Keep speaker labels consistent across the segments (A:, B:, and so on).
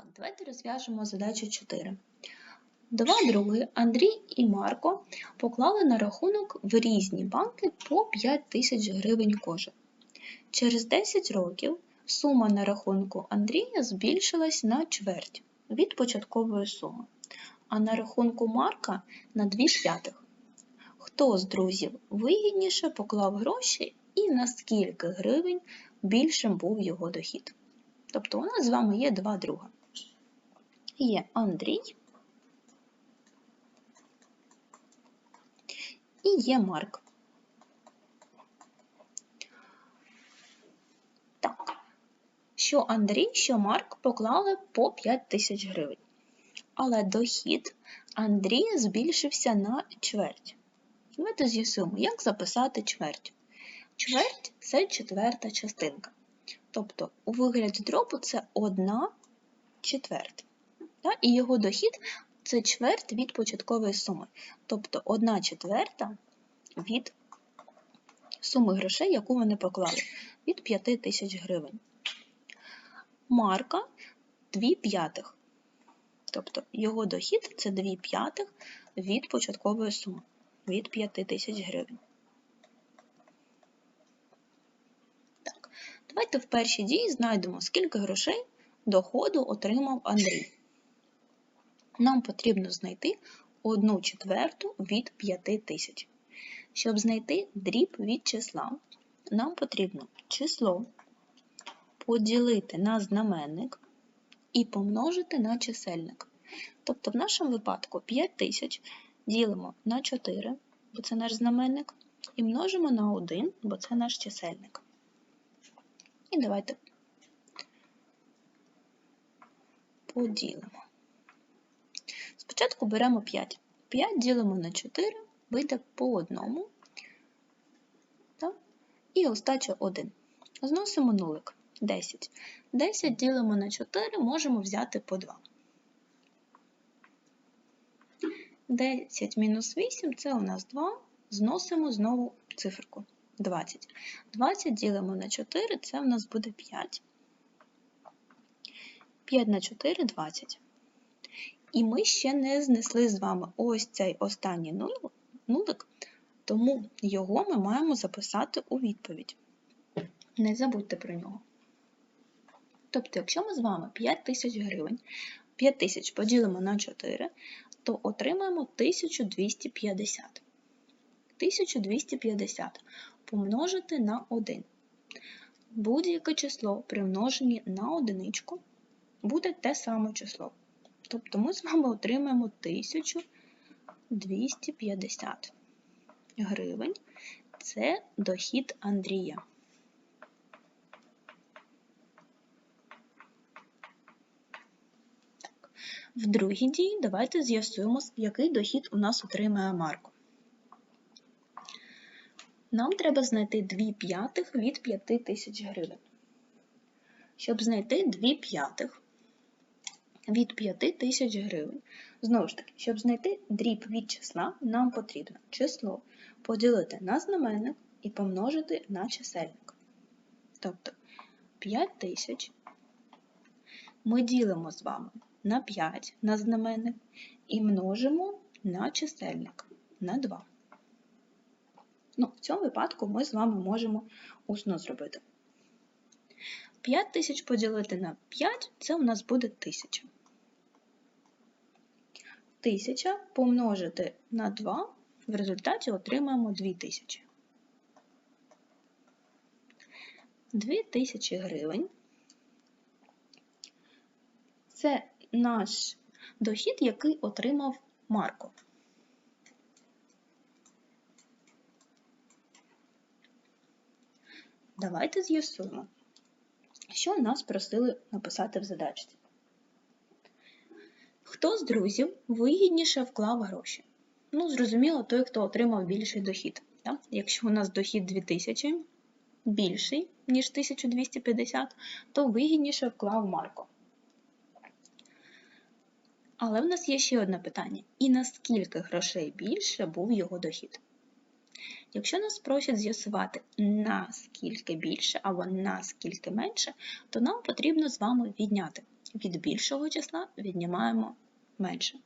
A: Так, давайте розв'яжемо задачу 4. Два други Андрій і Марко поклали на рахунок в різні банки по 5 тисяч гривень кожен. Через 10 років сума на рахунку Андрія збільшилась на чверть від початкової суми, а на рахунку Марка на 2 п'ятих. Хто з друзів вигідніше поклав гроші і на скільки гривень більшим був його дохід? Тобто у нас з вами є два друга. Є Андрій і є Марк. Так, що Андрій, що Марк поклали по 5 тисяч гривень. Але дохід Андрія збільшився на чверть. Давайте з'ясуємо, як записати чверть. Чверть це четверта частинка. Тобто у вигляді дробу це одна четверта. Та? І його дохід це чверть від початкової суми. Тобто одна четверта від суми грошей, яку вони поклали, від 5 тисяч гривень. Марка 2 п'ятих. Тобто його дохід це 2 п'ятих від початкової суми, від 5 тисяч гривень. Давайте в першій дії знайдемо, скільки грошей доходу отримав Андрій. Нам потрібно знайти 1 четверту від 5 тисяч. Щоб знайти дріб від числа, нам потрібно число поділити на знаменник і помножити на чисельник. Тобто в нашому випадку 5 тисяч ділимо на 4, бо це наш знаменник, і множимо на 1, бо це наш чисельник. І давайте поділимо. Спочатку беремо 5. 5 ділимо на 4, вийде по одному. Так? І остача 1. Зносимо нулик. 10. 10 ділимо на 4, можемо взяти по 2. 10 мінус 8 це у нас 2. Зносимо знову циферку 20. 20 ділимо на 4, це у нас буде 5. 5 на 4 20. І ми ще не знесли з вами ось цей останній нулик, тому його ми маємо записати у відповідь. Не забудьте про нього. Тобто, якщо ми з вами 5 тисяч гривень, 5 тисяч поділимо на 4, то отримаємо 1250. 1250 помножити на 1. Будь-яке число при множенні на одиничку буде те саме число. Тобто ми з вами отримаємо 1250 гривень. Це дохід Андрія. Так. В другій дії давайте з'ясуємо, який дохід у нас отримає Марко. Нам треба знайти 2 п'ятих від 5 тисяч гривень. Щоб знайти 2 п'ятих від 5 тисяч гривень. Знову ж таки, щоб знайти дріб від числа, нам потрібно число поділити на знаменник і помножити на чисельник. Тобто 5 тисяч ми ділимо з вами на 5 на знаменник і множимо на чисельник на 2. Ну, В цьому випадку ми з вами можемо усно зробити. 5 тисяч поділити на 5 це у нас буде 1000. 1000 помножити на 2, в результаті отримаємо 2000. 2000 гривень. Це наш дохід, який отримав Марко. Давайте з'ясуємо, що нас просили написати в задачці. Хто з друзів вигідніше вклав гроші? Ну, зрозуміло, той, хто отримав більший дохід. Так? Якщо у нас дохід 2000 більший, ніж 1250, то вигідніше вклав Марко. Але в нас є ще одне питання: і наскільки грошей більше був його дохід? Якщо нас просять з'ясувати, наскільки більше або наскільки менше, то нам потрібно з вами відняти. Від більшого числа віднімаємо менше.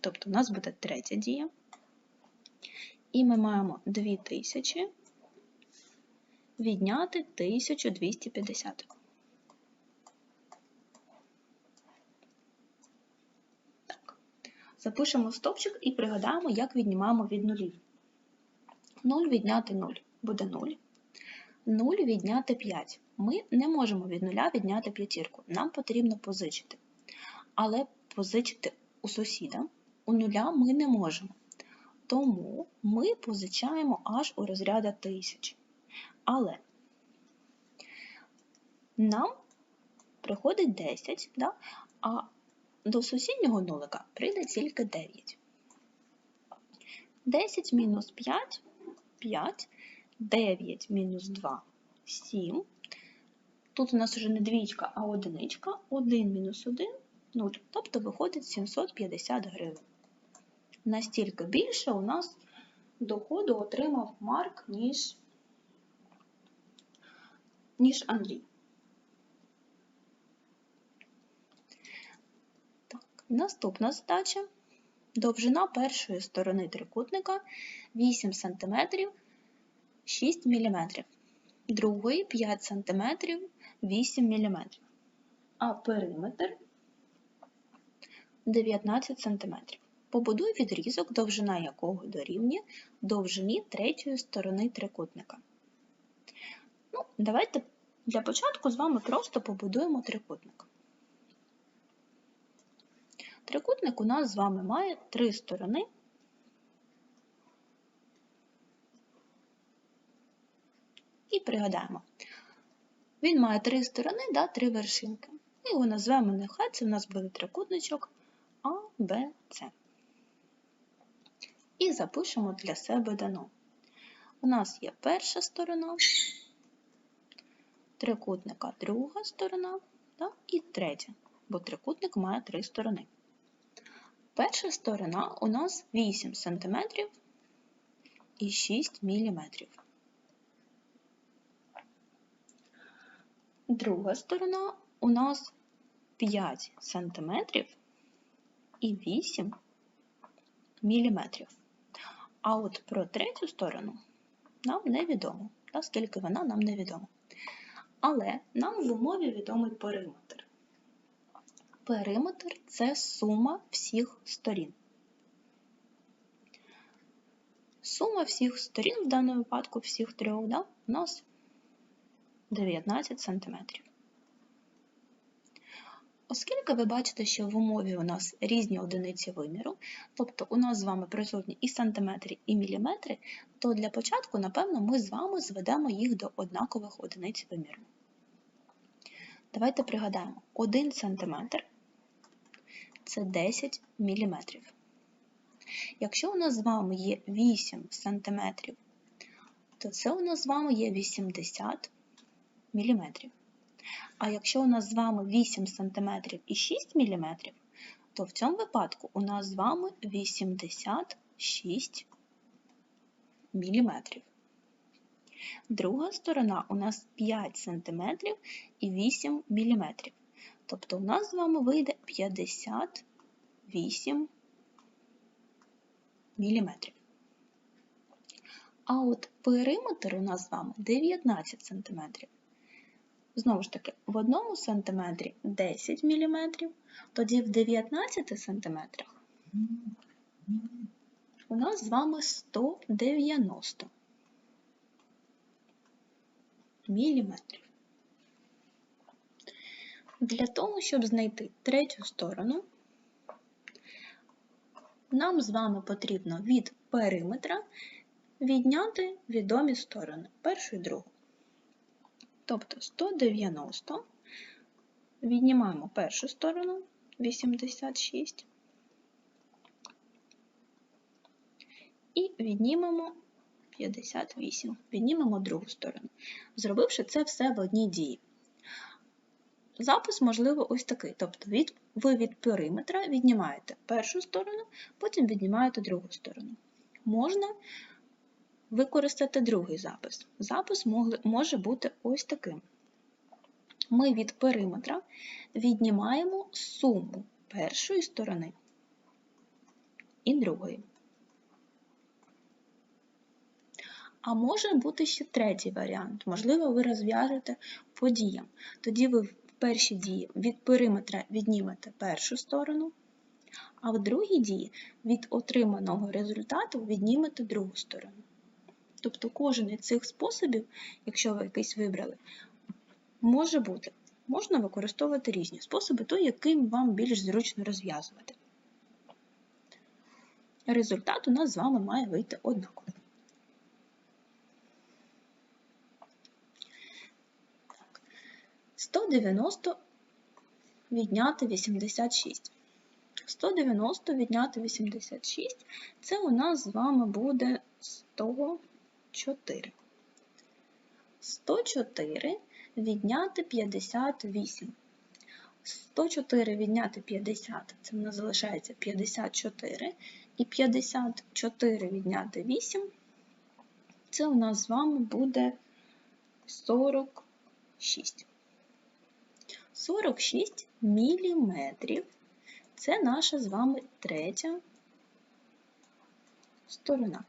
A: Тобто у нас буде третя дія. І ми маємо 2000 відняти 1250. Так. Запишемо стопчик і пригадаємо, як віднімаємо від нулів. 0 відняти 0 буде 0. 0 відняти 5. Ми не можемо від нуля відняти п'ятірку. Нам потрібно позичити. Але позичити у сусіда у нуля ми не можемо. Тому ми позичаємо аж у розряда тисяч. Але нам приходить 10, да? а до сусіднього нулика прийде тільки 9. 10 мінус 5 5, 9 мінус 2 7. Тут у нас вже не двічка, а одиничка. 1 мінус 1 0. Тобто виходить 750 гривень. Настільки більше у нас доходу отримав Марк, ніж, ніж Андрій. Так, наступна задача. Довжина першої сторони трикутника 8 см 6 мм, другої 5 см 8 мм, а периметр 19 см. Побудуй відрізок, довжина якого дорівнює довжині третьої сторони трикутника. Ну, Давайте для початку з вами просто побудуємо трикутник. Трикутник у нас з вами має три сторони. І пригадаємо, він має три сторони, да, три вершинки. Ми його назвемо нехай, це у нас буде трикутничок А, Б, С. І запишемо для себе дано. У нас є перша сторона, трикутника друга сторона да, і третя, бо трикутник має три сторони. Перша сторона у нас 8 см і 6 мм. Друга сторона у нас 5 см і 8 мм. А от про третю сторону нам невідомо, скільки вона нам невідомо. Але нам в умові відомий периметр. Периметр це сума всіх сторін. Сума всіх сторін, в даному випадку всіх трьох, да, у нас 19 см. Оскільки ви бачите, що в умові у нас різні одиниці виміру, тобто у нас з вами присутні і сантиметри, і міліметри, то для початку, напевно, ми з вами зведемо їх до однакових одиниць виміру. Давайте пригадаємо, 1 см це 10 мм. Якщо у нас з вами є 8 см, то це у нас з вами є 80 мм. А якщо у нас з вами 8 см і 6 мм, то в цьому випадку у нас з вами 86 мм. Друга сторона у нас 5 см і 8 мм. Тобто у нас з вами вийде 58 мм. А от периметр у нас з вами 19 см. Знову ж таки, в одному сантиметрі 10 мм, тоді в 19 сантиметрах у нас з вами 190 міліметрів. Для того, щоб знайти третю сторону, нам з вами потрібно від периметра відняти відомі сторони, першу і другу. Тобто 190 віднімаємо першу сторону 86 і віднімемо 58, віднімемо другу сторону, зробивши це все в одній дії. Запис, можливо, ось такий. Тобто від, ви від периметра віднімаєте першу сторону, потім віднімаєте другу сторону. Можна використати другий запис. Запис може бути ось таким. ми від периметра віднімаємо суму першої сторони і другої. А може бути ще третій варіант. Можливо, ви розв'яжете по діям. Тоді ви в першій дії від периметра віднімете першу сторону, а в другій дії від отриманого результату віднімете другу сторону. Тобто кожен із цих способів, якщо ви якийсь вибрали, може бути. Можна використовувати різні способи, той, яким вам більш зручно розв'язувати. Результат у нас з вами має вийти однаково. Так. 190 відняти 86. 190 відняти 86 це у нас з вами буде 104. 104 відняти 58. 104 відняти 50 це в нас залишається 54. І 54 відняти 8 це у нас з вами буде 46. 46 міліметрів. Це наша з вами третя сторона.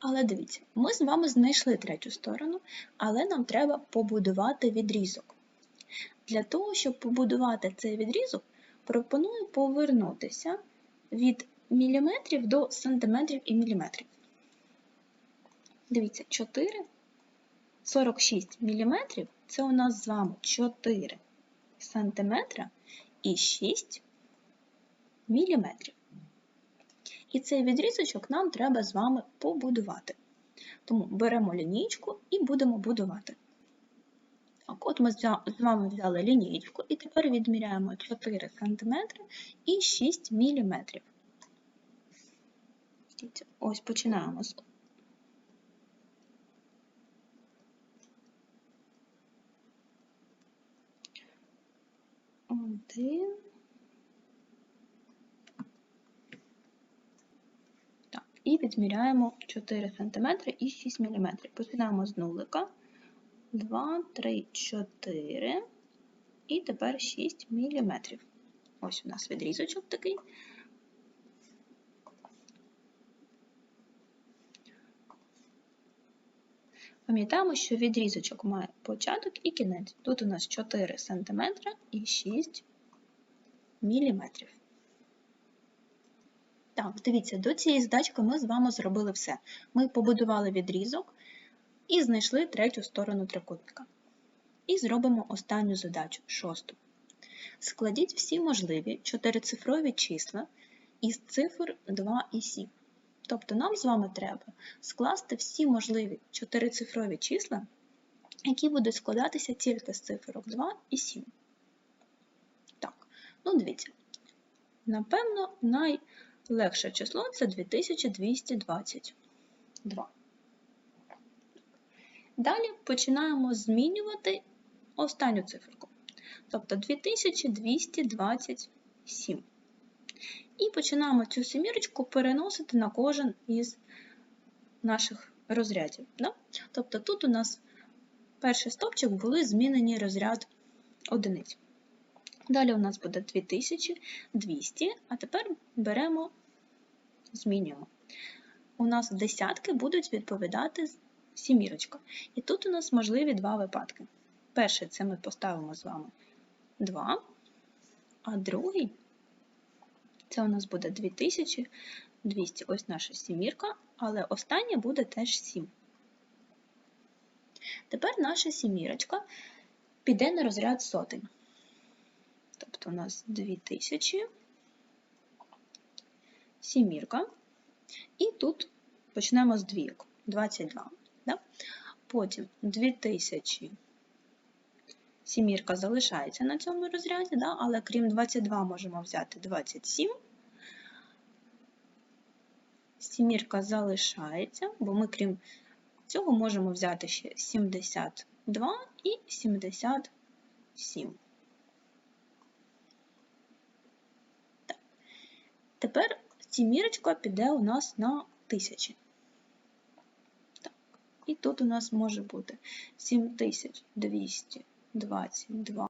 A: Але дивіться, ми з вами знайшли третю сторону, але нам треба побудувати відрізок. Для того, щоб побудувати цей відрізок, пропоную повернутися від міліметрів до сантиметрів і міліметрів. Дивіться, 4, 46 міліметрів це у нас з вами 4 сантиметра і 6 міліметрів. І цей відрізочок нам треба з вами побудувати. Тому беремо лінійку і будемо будувати. Так, От ми з вами взяли лінійку і тепер відміряємо 4 см і 6 мм. Ось починаємо з один. Так, і відміряємо 4 см і 6 мм. Починаємо з нулика. 2, 3, 4 і тепер 6 мм. Ось у нас відрізочок такий. Пам'ятаємо, що відрізочок має початок і кінець. Тут у нас 4 см і 6 мм. Так, дивіться, до цієї здачки ми з вами зробили все. Ми побудували відрізок і знайшли третю сторону трикутника. І зробимо останню задачу, шосту. Складіть всі можливі чотирицифрові числа із цифр 2 і 7. Тобто нам з вами треба скласти всі можливі чотирицифрові числа, які будуть складатися тільки з цифрок 2 і 7. Так, ну дивіться. Напевно, найлегше число це 2222. Далі починаємо змінювати останню циферку, тобто 2227. І починаємо цю семірочку переносити на кожен із наших розрядів. Да? Тобто тут у нас перший стопчик були змінені розряд одиниць. Далі у нас буде 2200, а тепер беремо, змінюємо. У нас десятки будуть відповідати сімірочка. І тут у нас можливі два випадки. Перший це ми поставимо з вами 2, а другий це у нас буде 2200, ось наша сімірка, але останнє буде теж 7. Тепер наша сімірочка піде на розряд сотень. Тобто у нас 2000, сімірка, і тут почнемо з двійок 22. Да? Потім 2000 сімірка залишається на цьому розряді, да? але крім 22 можемо взяти 27. Сімірка залишається, бо ми, крім цього, можемо взяти ще 72 і 77. Тепер сімірочка піде у нас на тисячі. І тут у нас може бути 7222